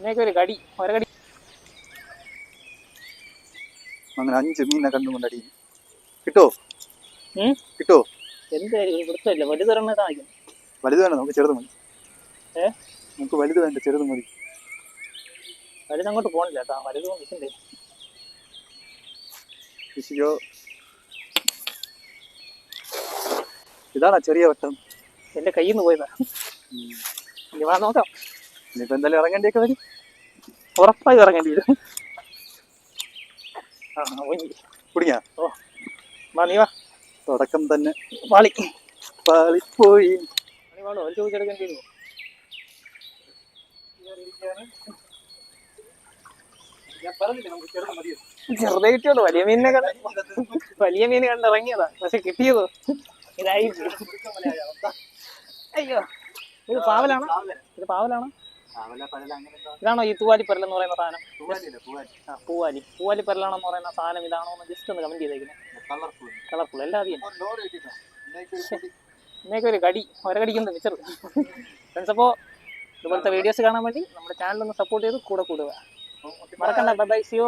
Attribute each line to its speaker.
Speaker 1: ഇന്നേക്ക് ഒരു കടി. ഒരകടി
Speaker 2: അങ്ങനെ അഞ്ച് മീനെ കണ്ടുകൊണ്ടടി. കിട്ടോ?
Speaker 1: ഉം?
Speaker 2: കിട്ടോ?
Speaker 1: എന്തായാലും വൃത്തമില്ല. വലുതൊരെണ്ണം കാണിക്കും
Speaker 2: വലുത് വേണ്ട നമുക്ക് ചെറുത് മതി.
Speaker 1: ഏ?
Speaker 2: നമുക്ക് വലുത് വേണ്ട ചെറുത് മതി.
Speaker 1: വലുത് അങ്ങോട്ട് പോണില്ല കേട്ടോ. വലുത് നിൽക്കണ്ടേ
Speaker 2: വിശിയോ ഇതാണ് ചെറിയ വട്ടം.
Speaker 1: എന്റെ കയ്യിൽ നിന്ന് പോയതാ ഇനി വാ നോക്കാം.
Speaker 2: ഇനിയിപ്പോ എന്തായാലും ഇറങ്ങേണ്ടിയൊക്കെ വരും.
Speaker 1: ഉറപ്പായി ഇറങ്ങേണ്ടി വരും. ആ ഓ നീ വാ.
Speaker 2: തുടക്കം തന്നെ.
Speaker 1: വാളി
Speaker 2: പാളിപ്പോയി
Speaker 1: നീ വാളോ ഒരു
Speaker 2: ചെറുത്
Speaker 1: ചെറുതേ വലിയ മീനിനെ കണ്ട വലിയ മീൻ കണ്ട് ഇറങ്ങിയതാ പക്ഷെ കിട്ടിയതോ ഇതായി അയ്യോ ഇത് പാവലാണോ? ഇത് പാവലാണോ? ഇതാണോ ഈ തൂവാലി പരൽ എന്ന് പറയുന്ന സാധനം? ആ പൂവാലി. പൂവാലി പരലാണെന്ന് പറയുന്ന സാധനം ഇതാണോ എന്ന് ജസ്റ്റ് ഒന്ന് കമന്റ് ചെയ്തേക്കുന്നത് കളർഫുൾ എല്ലാ അധികം ഇന്നേക്ക് ഒരു കടി. ഒരകടിക്കുന്നത് മിച്ചർ ഫ്രണ്ട്സ് അപ്പോൾ ഇതുപോലത്തെ വീഡിയോസ് കാണാൻ വേണ്ടി നമ്മുടെ ചാനൽ ഒന്ന് സപ്പോർട്ട് ചെയ്ത് കൂടെ കൂടുക. മറക്കണ്ട. ബൈ ബൈ സിയോ